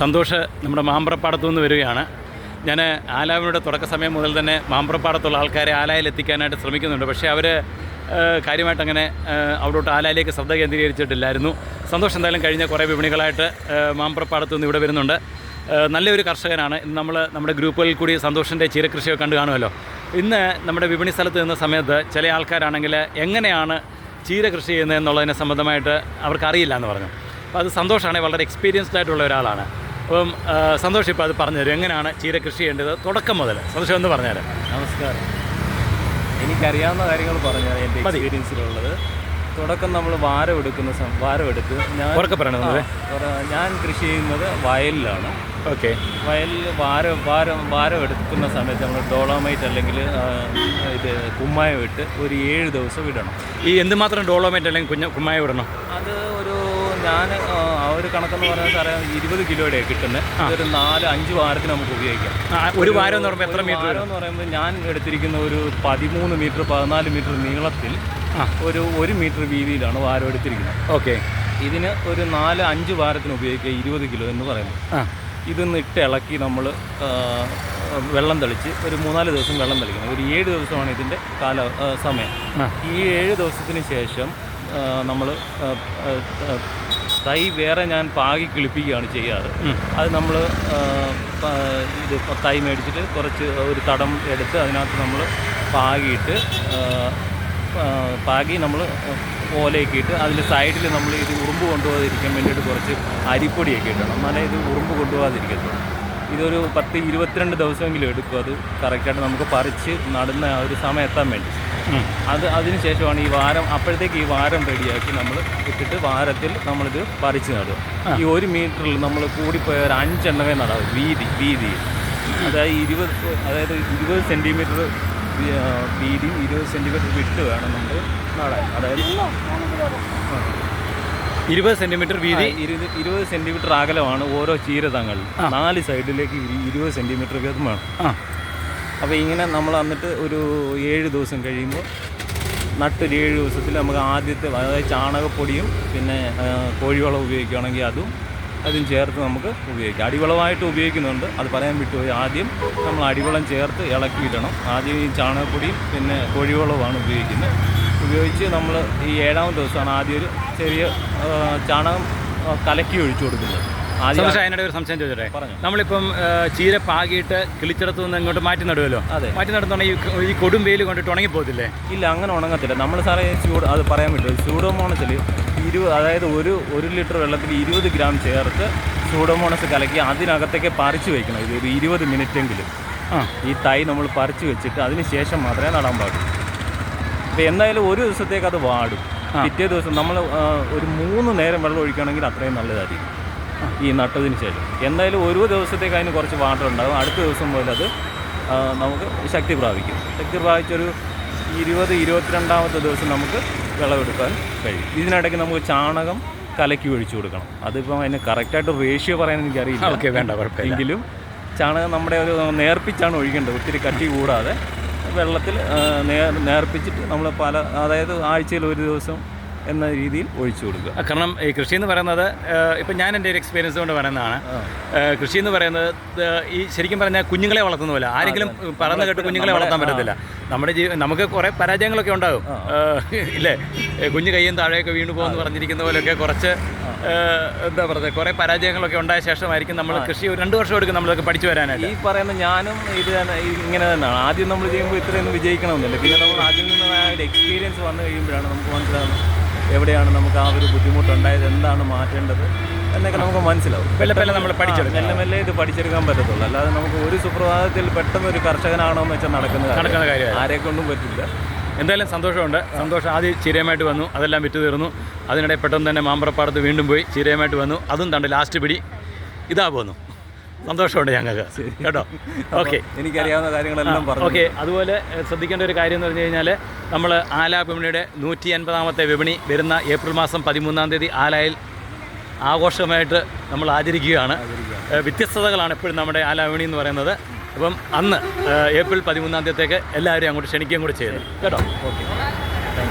സന്തോഷ് നമ്മുടെ മാമ്പ്രപ്പാടത്തു നിന്ന് വരികയാണ്. ഞാൻ ആലാവിനോട് തുടക്ക സമയം മുതൽ തന്നെ മാമ്പ്രപ്പാടത്തുള്ള ആൾക്കാരെ ആലായിൽ എത്തിക്കാനായിട്ട് ശ്രമിക്കുന്നുണ്ട്. പക്ഷേ അവർ കാര്യമായിട്ട് അങ്ങനെ അവിടോട്ട് ആലായിലേക്ക് ശ്രദ്ധ കേന്ദ്രീകരിച്ചിട്ടില്ലായിരുന്നു. സന്തോഷം എന്തായാലും കഴിഞ്ഞ കുറേ വിപണികളായിട്ട് മാമ്പ്രപ്പാടത്തു നിന്ന് ഇവിടെ വരുന്നുണ്ട്. നല്ലൊരു കർഷകനാണ്. ഇന്ന് നമ്മൾ നമ്മുടെ ഗ്രൂപ്പുകളിൽ കൂടി സന്തോഷിന്റെ ചീരകൃഷിയൊക്കെ കണ്ടു കാണുമല്ലോ. ഇന്ന് നമ്മുടെ വിപണി സ്ഥലത്ത് നിന്ന സമയത്ത് ചില ആൾക്കാരാണെങ്കിൽ എങ്ങനെയാണ് ചീര ചെയ്യുന്നത് എന്നുള്ളതിനെ സംബന്ധമായിട്ട് അവർക്കറിയില്ല എന്ന് പറഞ്ഞു. അപ്പോൾ അത് സന്തോഷമാണ് വളരെ എക്സ്പീരിയൻസ്ഡ് ആയിട്ടുള്ള ഒരാളാണ്. അപ്പം സന്തോഷം ഇപ്പോൾ അത് പറഞ്ഞുതരും. എങ്ങനെയാണ് ചീര കൃഷി ചെയ്യേണ്ടത്? തുടക്കം മുതൽ സന്തോഷം എന്ന് പറഞ്ഞുതരാം. നമസ്കാരം. എനിക്കറിയാവുന്ന കാര്യങ്ങൾ പറഞ്ഞാൽ എന്റെ. എക്സ്പീരിയൻസിലുള്ളത് തുടക്കം നമ്മൾ വാരം എടുക്കുന്ന സം വാരം എടുത്ത് ഞാൻ പറയണത് പറയണം ഞാൻ കൃഷി ചെയ്യുന്നത് വയലിലാണ്. ഓക്കെ. വയലിൽ വാരം വാരം വാരം എടുക്കുന്ന സമയത്ത് നമ്മൾ ഡോളോമൈറ്റ് അല്ലെങ്കിൽ ഇത് കുമ്മായം ഇട്ട് ഒരു ഏഴ് ദിവസം ഇടണം ഈ എന്തുമാത്രം ഡോളോമൈറ്റ് അല്ലെങ്കിൽ കുഞ്ഞ കുമ്മായ ഇടണം? അത് ഒരു ഞാൻ ആ ഒരു കണക്കെന്ന് പറഞ്ഞാൽ സാറേ ഇരുപത് കിലോയുടെ കിട്ടുന്നത് ഒരു നാല് അഞ്ച് വാരത്തിന് നമുക്ക് ഉപയോഗിക്കാം. ഒരു വാരം എന്ന് പറയുമ്പോൾ എത്ര മീറ്റർ വാരം എന്ന് പറയുമ്പോൾ ഞാൻ എടുത്തിരിക്കുന്ന ഒരു പതിമൂന്ന് മീറ്റർ പതിനാല് മീറ്റർ നീളത്തിൽ ഒരു ഒരു മീറ്റർ വീതിയിലാണ് വാരം എടുത്തിരിക്കുന്നത്. ഓക്കെ. ഇതിന് ഒരു നാല് അഞ്ച് വാരത്തിന് ഉപയോഗിക്കുക ഇരുപത് കിലോ എന്ന് പറയുന്നത്. ഇതൊന്ന് ഇട്ട് ഇളക്കി നമ്മൾ വെള്ളം തെളിച്ച് ഒരു മൂന്നാൽ ദിവസം വെള്ളം തെളിക്കണം. ഒരു ഏഴ് ദിവസമാണ് ഇതിന്റെ കാല സമയം. ഈ ഏഴ് ദിവസത്തിന് ശേഷം നമ്മൾ തൈ വേറെ ഞാൻ പാകി കിളിപ്പിക്കുകയാണ് ചെയ്യാറ്. അത് നമ്മൾ ഇത് തൈ മേടിച്ചിട്ട് കുറച്ച് ഒരു തടം എടുത്ത് അതിനകത്ത് നമ്മൾ പാകിയിട്ട് പാകി നമ്മൾ ഓലയൊക്കെ ഇട്ട് അതിന്റെ സൈഡിൽ നമ്മൾ ഇത് ഉറുമ്പ് കൊണ്ടുപോകാതിരിക്കാൻ വേണ്ടിയിട്ട് കുറച്ച് അരിപ്പൊടിയൊക്കെ ഇടണം. എന്നാലേ ഇത് ഉറുമ്പ് കൊണ്ടുപോകാതിരിക്കത്തുള്ളൂ. ഇതൊരു പത്ത് ഇരുപത്തിരണ്ട് ദിവസമെങ്കിലും എടുക്കും അത് കറക്റ്റായിട്ട് നമുക്ക് പറിച്ച് നടുന്ന ആ ഒരു സമയം എത്താൻ വേണ്ടി. അത് അതിന് ശേഷമാണ് ഈ വാരം അപ്പോഴത്തേക്ക് ഈ വാരം റെഡിയാക്കി നമ്മൾ ഇട്ടിട്ട് വാരത്തിൽ നമ്മളിത് പറിച്ച് നടുക. ഈ ഒരു മീറ്ററിൽ നമ്മൾ കൂടിപ്പോയ ഒരു അഞ്ചെണ്ണമേ നടാവും വീതി വീതി അതായത് ഇരുപത് അതായത് ഇരുപത് സെന്റിമീറ്റർ വീതി ഇരുപത് സെന്റിമീറ്റർ വിട്ട് വേണം നമ്മൾ നടാൻ. അതായത് ഇരുപത് സെന്റിമീറ്റർ വീതി ഇരുപത് ഇരുപത് സെന്റിമീറ്റർ അകലമാണ് ഓരോ ചീരതങ്ങളിൽ നാല് സൈഡിലേക്ക് ഇരു- ഇരുപത് സെന്റിമീറ്റർ വീതം വേണം. ആ. അപ്പോൾ ഇങ്ങനെ നമ്മൾ എന്നിട്ട് ഒരു ഏഴ് ദിവസം കഴിയുമ്പോൾ നട്ടൊരു ഏഴ് ദിവസത്തിൽ നമുക്ക് ആദ്യത്തെ അതായത് ചാണകപ്പൊടിയും പിന്നെ കോഴിവളം ഉപയോഗിക്കുകയാണെങ്കിൽ അതും അതും ചേർത്ത് നമുക്ക് ഉപയോഗിക്കാം. അടിവളമായിട്ട് ഉപയോഗിക്കുന്നുണ്ട്. അത് പറയാൻ വിട്ടുപോയി. ആദ്യം നമ്മൾ അടിവളം ചേർത്ത് ഇളക്കിയിടണം ആദ്യം ഈ ചാണകപ്പൊടിയും പിന്നെ കോഴിവളവുമാണ് ഉപയോഗിക്കുന്നത്. ഉപയോഗിച്ച് നമ്മൾ ഈ ഏഴാമത്തെ ദിവസമാണ് ആദ്യം ഒരു ചെറിയ ചാണകം കലക്കി ഒഴിച്ചു കൊടുക്കുന്നത്. അതിനിടെ ഒരു സംശയം ചോദിച്ചോട്ടെ? നമ്മളിപ്പം ചീര പാകിയിട്ട് കിളിച്ചിടത്തു നിന്ന് ഇങ്ങോട്ട് മാറ്റി നടുവല്ലോ? അതെ. മാറ്റി നടത്തുകയാണെങ്കിൽ ഈ- കൊടും വെയിൽ കൊണ്ടിട്ട് ഉണങ്ങി പോകത്തില്ലേ? ഇല്ല അങ്ങനെ ഉണങ്ങത്തില്ല. നമ്മൾ സാറേ ചൂട് അത് പറയാൻ പറ്റും ചൂടോമോണസിൽ ഇരുപത് അതായത് ഒരു ഒരു ലിറ്റർ വെള്ളത്തിൽ ഇരുപത് ഗ്രാം ചേർത്ത് സൂഡോമോണസ് കലക്കി അതിനകത്തേക്ക് പറിച്ച് വയ്ക്കണം ഇത് ഒരു ഇരുപത് മിനിറ്റെങ്കിലും. ആ. ഈ തൈ നമ്മൾ പറിച്ച് വെച്ചിട്ട് അതിന് ശേഷം മാത്രമേ നടാൻ പാടുള്ളൂ. അപ്പോൾ എന്തായാലും ഒരു ദിവസത്തേക്ക് അത് വാടും. പിറ്റേ ദിവസം നമ്മൾ ഒരു മൂന്ന് നേരം വെള്ളം ഒഴിക്കുകയാണെങ്കിൽ അത്രയും നല്ലതായിരിക്കും. ഈ നട്ടതിന് ശേഷം. എന്തായാലും ഒരു ദിവസത്തേക്ക് അതിന് കുറച്ച് വാട്ടർ ഉണ്ടാകും അടുത്ത ദിവസം മുതൽ അത് നമുക്ക് ശക്തി പ്രാപിക്കും. ശക്തി പ്രാപിച്ചൊരു ഇരുപത് ഇരുപത്തിരണ്ടാമത്തെ ദിവസം നമുക്ക് വിളവെടുക്കാൻ കഴിയും. ഇതിനിടയ്ക്ക് നമുക്ക് ചാണകം കലക്കി ഒഴിച്ചു കൊടുക്കണം. അതിപ്പം അതിന് കറക്റ്റായിട്ട് റേഷ്യോ പറയാൻ എനിക്കറിയില്ല. ഓക്കെ വേണ്ട കുഴപ്പമില്ല. എങ്കിലും ചാണകം നമ്മുടെ ഒരു നേർപ്പിച്ചാണ് ഒഴിക്കേണ്ടത്. ഒത്തിരി കട്ടി കൂടാതെ വെള്ളത്തിൽ നേർ നേർപ്പിച്ചിട്ട് നമ്മൾ പല അതായത് ആഴ്ചയിൽ ഒരു ദിവസം എന്ന രീതിയിൽ ഒഴിച്ചു കൊടുക്കുക. കാരണം ഈ കൃഷി എന്ന് പറയുന്നത് ഇപ്പം ഞാൻ എന്റെ ഒരു എക്സ്പീരിയൻസ് കൊണ്ട് പറയുന്നതാണ്. കൃഷി എന്ന് പറയുന്നത് ഈ ശരിക്കും പറഞ്ഞാൽ കുഞ്ഞുങ്ങളെ വളർത്തുന്ന പോലെ ആരെങ്കിലും പറന്ന് കേട്ട് കുഞ്ഞുങ്ങളെ വളർത്താൻ പറ്റത്തില്ല. നമ്മുടെ ജീവി നമുക്ക് കുറേ പരാജയങ്ങളൊക്കെ ഉണ്ടാകും. ഇല്ലേ? കുഞ്ഞു കയ്യും താഴെയൊക്കെ വീണു പോകുമെന്ന് പറഞ്ഞിരിക്കുന്ന പോലെയൊക്കെ കുറച്ച് എന്താ പറയുക കുറേ പരാജയങ്ങളൊക്കെ ഉണ്ടായ ശേഷമായിരിക്കും നമ്മൾ കൃഷി ഒരു രണ്ട് വർഷം എടുക്കും നമ്മളൊക്കെ പഠിച്ചു വരാനായിട്ട്. ഈ പറയുന്ന ഞാനും ഇത് ഇങ്ങനെ തന്നെയാണ്. ആദ്യം നമ്മൾ ചെയ്യുമ്പോൾ ഇത്രയൊന്നും വിജയിക്കണമെന്നില്ല. പിന്നെ നമ്മൾ ആദ്യം നിന്ന് എക്സ്പീരിയൻസ് വന്നു കഴിയുമ്പോഴാണ് നമുക്ക് മനസ്സിലാവുന്നത് എവിടെയാണ് നമുക്ക് ആ ഒരു ബുദ്ധിമുട്ടുണ്ടായത് എന്താണ് മാറ്റേണ്ടത് എന്നൊക്കെ നമുക്ക് മനസ്സിലാവും. മെല്ലെ മെല്ലെ നമ്മൾ പഠിച്ചെടുക്കും. മെല്ലെ മെല്ലെ ഇത് പഠിച്ചെടുക്കാൻ പറ്റത്തുള്ളൂ. അല്ലാതെ നമുക്ക് ഒരു സുപ്രഭാതത്തിൽ പെട്ടെന്ന് ഒരു കർഷകനാണോ എന്ന് വെച്ചാൽ നടക്കുന്ന. നടക്കുന്ന കാര്യം ആരെ കൊണ്ടും പറ്റില്ല. എന്തായാലും സന്തോഷമുണ്ട്. സന്തോഷം ആദ്യം ചീരയുമായിട്ട് വന്നു അതെല്ലാം വിറ്റു തീർന്നു. അതിനിടെ പെട്ടെന്ന് തന്നെ മാമ്പറപ്പാടത്ത് വീണ്ടും പോയി ചീരയുമായിട്ട് വന്നു. അതും തണ്ട് ലാസ്റ്റ് പിടി. ഇതാ പോന്നു. സന്തോഷമുണ്ട് ഞങ്ങൾക്ക്. കേട്ടോ? ഓക്കെ എനിക്കറിയാവുന്ന കാര്യങ്ങളെല്ലാം പറഞ്ഞു ഓക്കെ അതുപോലെ ശ്രദ്ധിക്കേണ്ട ഒരു കാര്യം എന്ന് പറഞ്ഞു കഴിഞ്ഞാൽ നമ്മൾ ആല വിപണിയുടെ നൂറ്റി അൻപതാമത്തെ വിപണി വരുന്ന ഏപ്രിൽ മാസം പതിമൂന്നാം തീയതി ആലയിൽ ആഘോഷമായിട്ട് നമ്മൾ ആചരിക്കുകയാണ്. വ്യത്യസ്തതകളാണ് എപ്പോഴും നമ്മുടെ ആല വിപണി എന്ന് പറയുന്നത്. അപ്പം അന്ന് ഏപ്രിൽ പതിമൂന്നാം തീയതിക്ക് എല്ലാവരെയും അങ്ങോട്ട് ക്ഷണിക്കുകയും കൂടി ചെയ്യുന്നു. കേട്ടോ? ഓക്കെ.